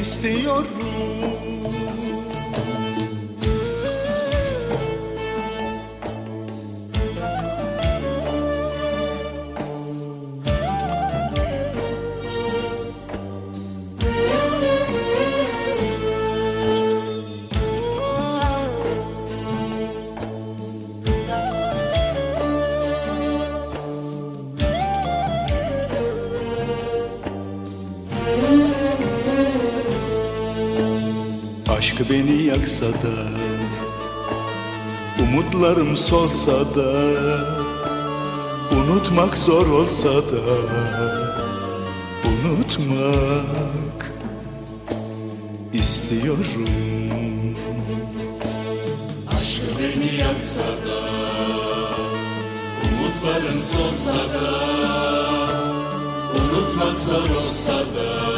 istiyorum Aşk beni yaksa da Umutlarım solsa da Unutmak zor olsa da Unutmak istiyorum. Aşk beni yaksa da Umutlarım solsa da Unutmak zor olsa da